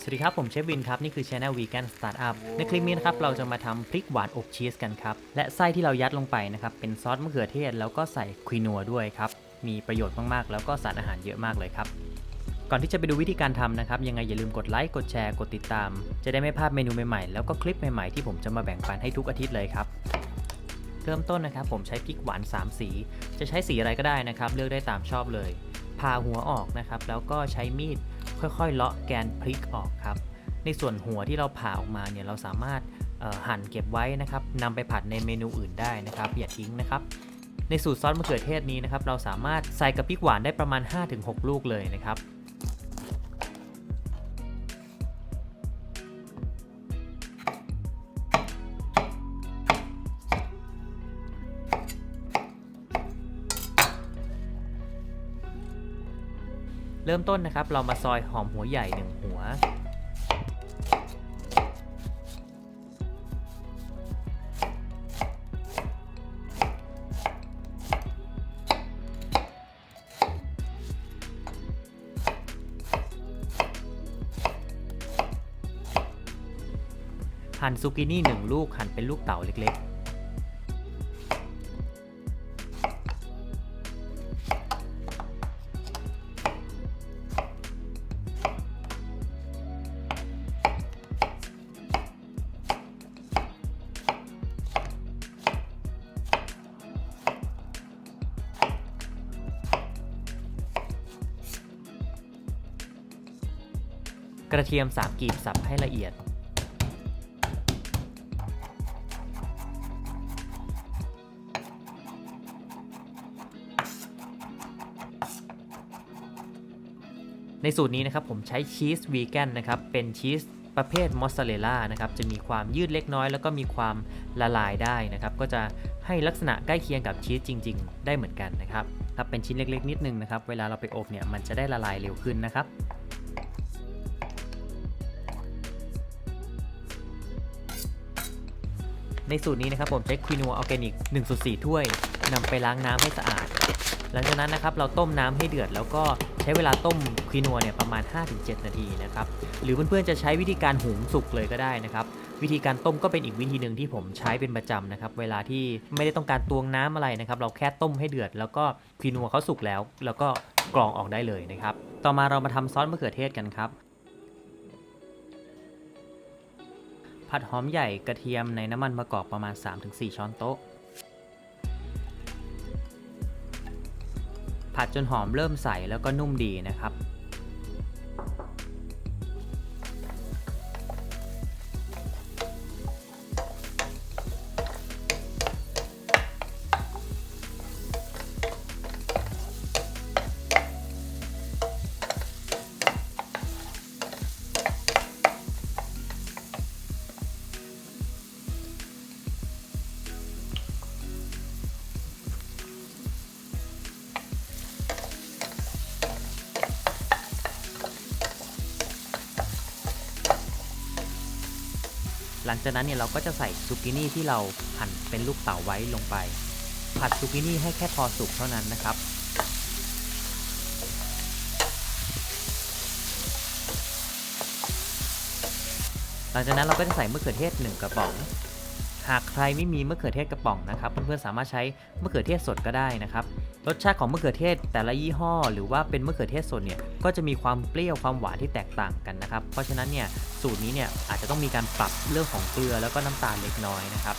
สวัสดีครับ ผมเชฟวินครับ นี่คือ Channel Vegan Startup ในคลิปนี้นะครับ เราจะมาทำพริกหวานอบชีสกันครับ และไส้ที่เรายัดลงไปนะครับ เป็นซอสมะเขือเทศ แล้วก็ใส่ควีนัวด้วยครับ มีประโยชน์มาก ๆ แล้วก็สารอาหารเยอะมากเลยครับ ก่อนที่จะไปดูวิธีการทำนะครับ ยังไงอย่าลืมกดไลค์กดแชร์กดติดตาม จะได้ไม่พลาดเมนูใหม่ๆแล้วก็คลิปใหม่ๆที่ผมจะมาแบ่งปันให้ทุกอาทิตย์เลยครับเริ่มต้นนะครับผมใช้พริกหวาน 3 สี จะใช้สีอะไรก็ได้นะครับ เลือกได้ตามชอบเลยผ่าหัวออกนะครับแล้วก็ใช้มีด ค่อยๆ เลาะแกนพริกออกครับ ในส่วนหัวที่เราผ่าออกมาเนี่ยเราสามารถหั่นเก็บไว้นะครับนำไปผัดในเมนูอื่นได้นะครับ อย่าทิ้งนะครับ ในสูตรซอสมะเขือเทศนี้นะครับ เราสามารถใส่กับพริกหวานได้ประมาณ 5-6 ลูกเลยนะครับ เริ่มต้นนะครับ เรามาซอยหอมหัวใหญ่หนึ่งหัว หั่นซูกินี่หนึ่งลูกหั่นเป็นลูกเต๋าเล็กๆ กระเทียม 3กีบสับให้ละเอียด ในสูตรนี้นะครับผมใช้ชีสวีแกนนะครับ เป็นชีสประเภทมอสซาเรลล่านะครับ จะมีความยืดเล็กน้อย แล้วก็มีความละลายได้นะครับ ก็จะให้ลักษณะใกล้เคียงกับชีสจริง ๆ ได้เหมือนกันนะครับถ้าเป็นชิ้นเล็ก ๆ นิดนึงนะครับ เวลาเราไปอบเนี่ย มันจะได้ละลายเร็วขึ้นนะครับ ในสูตรนี้นะครับผมใช้ควินัวออร์แกนิก1.4 ถ้วยนำไปล้างน้ำให้สะอาด หลังจากนั้นนะครับเราต้มน้ำให้เดือด แล้วก็ใช้เวลาต้มควินัวเนี่ยประมาณ 5-7 นาทีนะครับหรือเพื่อนๆจะใช้วิธีการหุงสุกเลยก็ได้นะครับวิธีการต้มก็เป็นอีกวิธีหนึ่งที่ผมใช้เป็นประจำนะครับเวลาที่ไม่ได้ต้องการตวงน้ำอะไรนะครับเราแค่ต้มให้เดือด แล้วก็ควินัวเขาสุกแล้ว แล้วก็กรองออกได้เลยนะครับต่อมาเรามาทำซอสมะเขือเทศกันครับ ผัดหอมใหญ่กระเทียมในน้ำมันมะกอกประมาณ 3-4 ช้อนโต๊ะ ผัดจนหอมเริ่มใสแล้วก็นุ่มดีนะครับ หลังจากนั้นเนี่ยเราก็จะใส่ซูกินี่ที่เราหั่นเป็นลูกเต๋าไว้ลงไป ผัดซูกินี่ให้แค่พอสุกเท่านั้นนะครับหลังจากนั้นเราก็จะใส่มะเขือเทศหนึ่งกระป๋อง หากใครไม่มีมะเขือเทศกระป๋องนะครับเพื่อนๆสามารถใช้มะเขือเทศสดก็ได้นะครับ รสชาติของมะเขือเทศแต่ละยี่ห้อ หรือว่าเป็นมะเขือเทศสดเนี่ยก็จะมีความเปรี้ยวความหวานที่แตกต่างกันนะครับ เพราะฉะนั้นเนี่ยสูตรนี้เนี่ยอาจจะต้องมีการปรับเรื่องของเกลือแล้วก็น้ำตาลเล็กน้อยนะครับ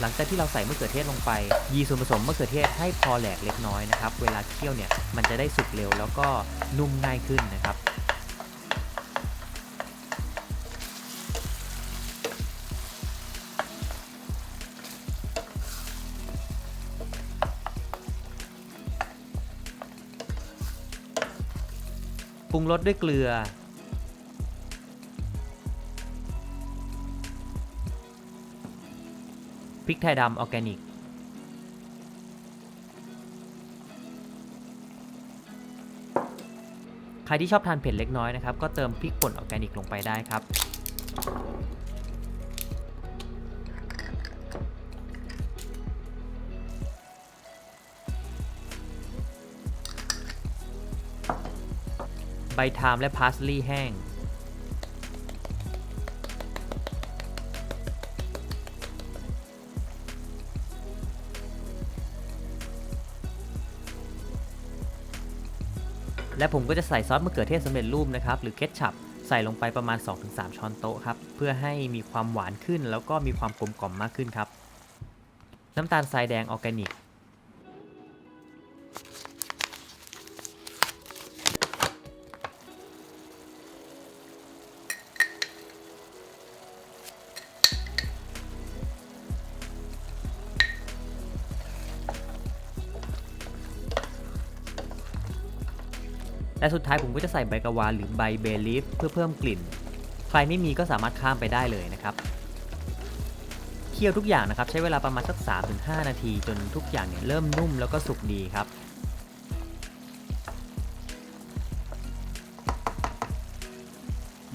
หลังจากที่เราใส่มะเขือเทศลงไป ยีส่วนผสมมะเขือเทศให้พอแหลกเล็กน้อยนะครับ เวลาเคี่ยวเนี่ยมันจะได้สุกเร็วแล้วก็นุ่มง่ายขึ้นนะครับ ปรุงรสด้วยเกลือ พริกไทยดำออร์แกนิก ใครที่ชอบทานเผ็ดเล็กน้อยนะครับ ก็เติมพริกป่นออร์แกนิกลงไปได้ครับ ใบไทม์และพาสลี่แห้ง และผมก็จะใส่ซอสมะเขือเทศสำเร็จรูปนะครับ หรือเคทชัพใส่ลงไปประมาณ 2-3 ช้อนโต๊ะครับ เพื่อให้มีความหวานขึ้นแล้วก็มีความกลมกล่อมมากขึ้นครับ น้ำตาลทรายแดงออร์แกนิก และสุดท้ายผมก็จะใส่ใบกะวานหรือใบเบลีฟเพื่อเพิ่มกลิ่น ใครไม่มีก็สามารถข้ามไปได้เลยนะครับเคี่ยวทุกอย่างนะครับใช้เวลาประมาณสัก 3-5 นาที จนทุกอย่างเนี่ยเริ่มนุ่มแล้วก็สุกดีครับ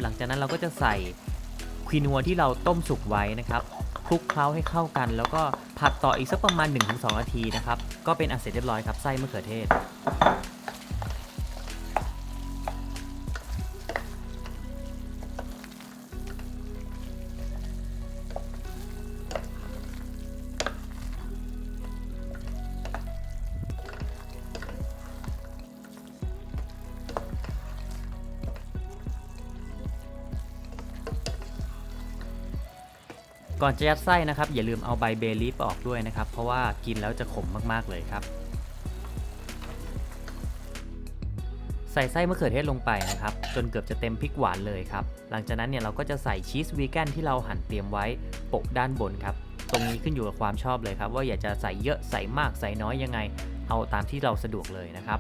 หลังจากนั้นเราก็จะใส่ควีนัวที่เราต้มสุกไว้นะครับคลุกเคล้าให้เข้ากัน แล้วก็ผัดต่ออีกสักประมาณ 1-2 นาทีนะครับ ก็เป็นอันเสร็จเรียบร้อยครับไส้มะเขือเทศ ก่อนจะยัดไส้นะครับ อย่าลืมเอาใบเบลีฟออกด้วยนะครับ เพราะว่ากินแล้วจะขมมากๆเลยครับ ใส่ไส้มะเขือเทศลงไปนะครับ จนเกือบจะเต็มพริกหวานเลยครับ หลังจากนั้นเนี่ยเราก็จะใส่ชีสวีแกนที่เราหั่นเตรียมไว้โปะด้านบนครับ ตรงนี้ขึ้นอยู่กับความชอบเลยครับ ว่าอยากจะใส่เยอะใส่มากใส่น้อยยังไง เอาตามที่เราสะดวกเลยนะครับ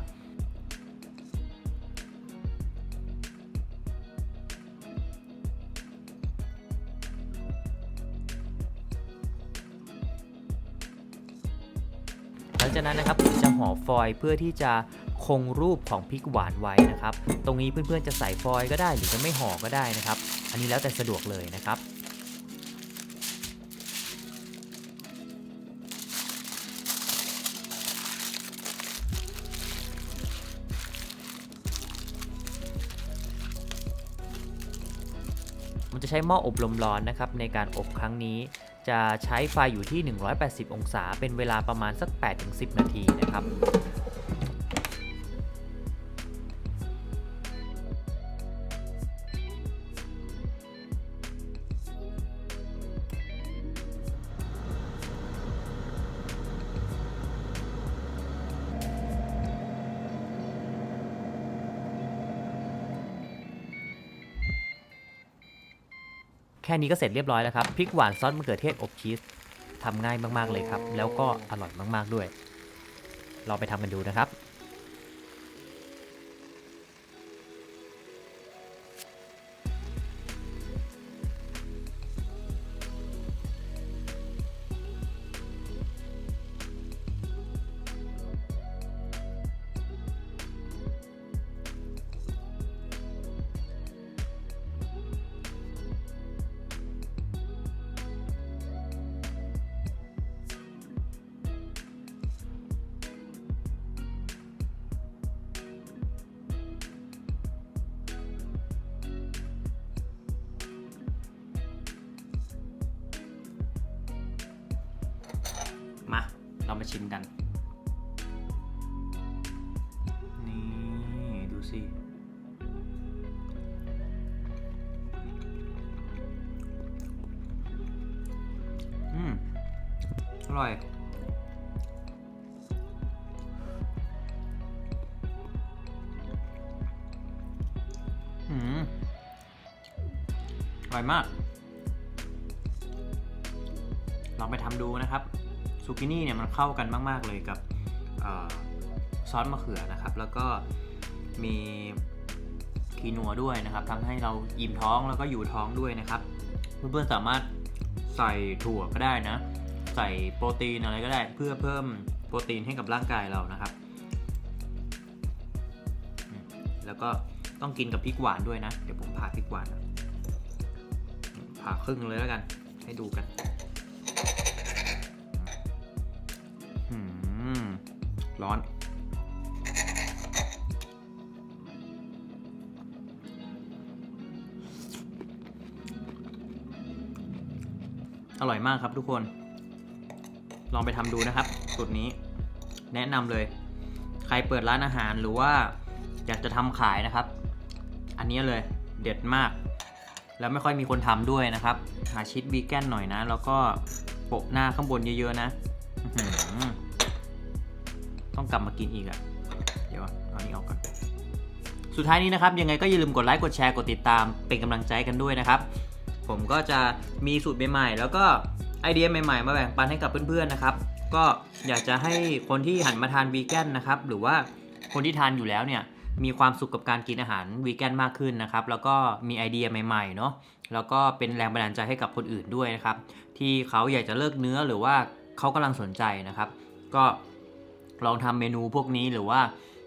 นั้นนะครับผมจะห่อฟอยล์เพื่อที่จะคงรูปของพริกหวานไว้นะครับ ตรงนี้เพื่อนๆจะใส่ฟอยล์ก็ได้หรือจะไม่ห่อก็ได้นะครับ อันนี้แล้วแต่สะดวกเลยนะครับ ใช้หม้ออบลมร้อนนะครับในการอบครั้งนี้ จะใช้ไฟอยู่ที่ 180 องศา เป็นเวลาประมาณสัก 8-10 นาทีนะครับ แค่นี้ก็เสร็จเรียบร้อยแล้วครับพริกหวานซอสมะเขือเทศอบชีสทำง่ายมากๆเลยครับ แล้วก็อร่อยมากๆด้วย ลองไปทำกันดูนะครับ มา เรามาชิมกัน นี่ ดูสิ อืม อร่อยอืมอร่อยมาก ลองไปทำดูนะครับ ซูกินี่เนี่ยมันเข้ากันมาก ๆ เลยกับอซอสมะเขือนะครับ แล้วก็มีคีนัวด้วยนะครับทำให้เราอิ่มท้องแล้วก็อยู่ท้องด้วยนะครับเพื่อนๆสามารถใส่ถั่วก็ได้นะ ใส่โปรตีนอะไรก็ได้ เพื่อเพิ่มโปรตีนให้กับร่างกายเรานะครับ แล้วก็ต้องกินกับพริกหวานด้วยนะ เดี๋ยวผมผ่าพริกหวานผ่าครึ่งเลยแล้วกัน ให้ดูกัน ร้อน อร่อยมากครับทุกคน ลองไปทำดูนะครับสูตรนี้แนะนำเลย ใครเปิดร้านอาหารหรือว่าอยากจะทำขายนะครับ อันนี้เลยเด็ดมาก แล้วไม่ค่อยมีคนทำด้วยนะครับ หาชีสวีแกนหน่อยนะ แล้วก็โปะหน้าข้างบนเยอะๆนะ ต้องกลับมากินอีกอะเดี๋ยวเอานี้ออกก่อน สุดท้ายนี้นะครับ ยังไงก็อย่าลืมกดไลค์ กดแชร์ กดติดตาม เป็นกำลังใจกันด้วยนะครับ ผมก็จะมีสูตรใหม่ๆ แล้วก็ไอเดียใหม่ๆ มาแบ่งปันให้กับเพื่อนๆ นะครับ ก็อยากจะให้คนที่หันมาทานวีแกนนะครับ หรือว่าคนที่ทานอยู่แล้วเนี่ย มีความสุขกับการกินอาหารวีแกนมากขึ้นนะครับ แล้วก็มีไอเดียใหม่ๆ เนาะ แล้วก็เป็นแรงบันดาลใจให้กับคนอื่นด้วยนะครับ ที่เขาอยากจะเลิกเนื้อหรือว่าเขากำลังสนใจนะครับ ก็ ลองทำเมนูพวกนี้หรือว่า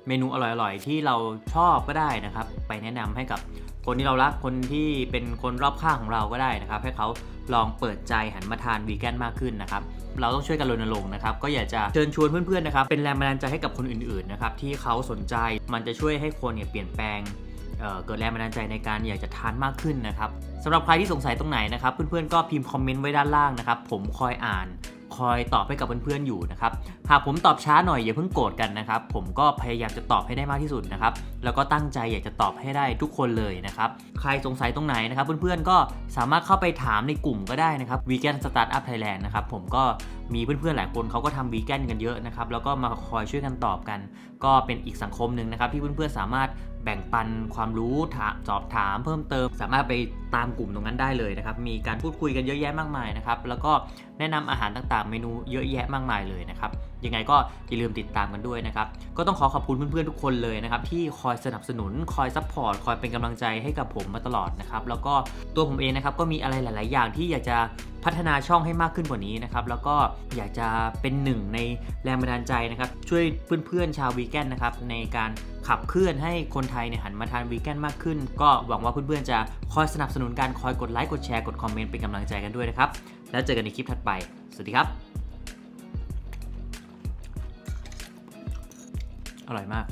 เมนูอร่อยๆ ที่เราชอบก็ได้นะครับ ไปแนะนำให้กับคนที่เรารักคนที่เป็นคนรอบข้างของเราก็ได้นะครับ ให้เขาลองเปิดใจหันมาทานวีแกนมากขึ้นนะครับ เราต้องช่วยกันรณรงค์นะครับ ก็อยากจะเชิญชวนเพื่อนๆนะครับ เป็นแรงบันดาลใจให้กับคนอื่นๆนะครับที่เขาสนใจมันจะช่วยให้คนเนี่ยเปลี่ยนแปลงเเกิดแรงบันดาลใจในการอยากจะทานมากขึ้นนะครับสำหรับใครที่สงสัยตรงไหนนะครับ เพื่อนๆก็พิมพ์คอมเมนต์ไว้ด้านล่างนะครับ ผมคอยอ่าน คอยตอบให้กับเพื่อนๆอยู่นะครับหากผมตอบช้าหน่อยอย่าเพิ่งโกรธกันนะครับ ผมก็พยายามจะตอบให้ได้มากที่สุดนะครับแล้วก็ตั้งใจอยากจะตอบให้ได้ทุกคนเลยนะครับใครสงสัยตรงไหนนะครับ เพื่อนๆก็สามารถเข้าไปถามในกลุ่มก็ได้นะครับ Vegan Startup Thailand นะครับผมก็ มีเพื่อนๆหลายคนเขาก็ทำวีแกนกันเยอะนะครับแล้วก็มาคอยช่วยกันตอบกัน ก็เป็นอีกสังคมหนึ่งนะครับ ที่เพื่อนๆสามารถแบ่งปันความรู้ถามสอบถามเพิ่มเติม สามารถไปตามกลุ่มตรงนั้นได้เลยนะครับ มีการพูดคุยกันเยอะแยะมากมายนะครับ แล้วก็แนะนำอาหารต่างๆ เมนูเยอะแยะมากมายเลยนะครับ ยังไงก็อย่าลืมติดตามกันด้วยนะครับ ก็ต้องขอขอบคุณเพื่อนๆทุกคนเลยนะครับที่คอยสนับสนุน คอยซัพพอร์ต คอยเป็นกำลังใจให้กับผมมาตลอดนะครับ แล้วก็ตัวผมเองนะครับก็มีอะไรหลาย ๆ อย่างที่อยากจะพัฒนาช่องให้มากขึ้นกว่านี้นะครับ แล้วก็อยากจะเป็นหนึ่งในแรงบันดาลใจนะครับ ช่วยเพื่อนๆชาววีแกนนะครับในการขับเคลื่อนให้คนไทยเนี่ยหันมาทานวีแกนมากขึ้น ก็หวังว่าเพื่อนๆจะคอยสนับสนุนการคอยกดไลค์กดแชร์กดคอมเมนต์เป็นกำลังใจกันด้วยนะครับ แล้วเจอกันในคลิปถัดไป สวัสดีครับ อร่อยมาก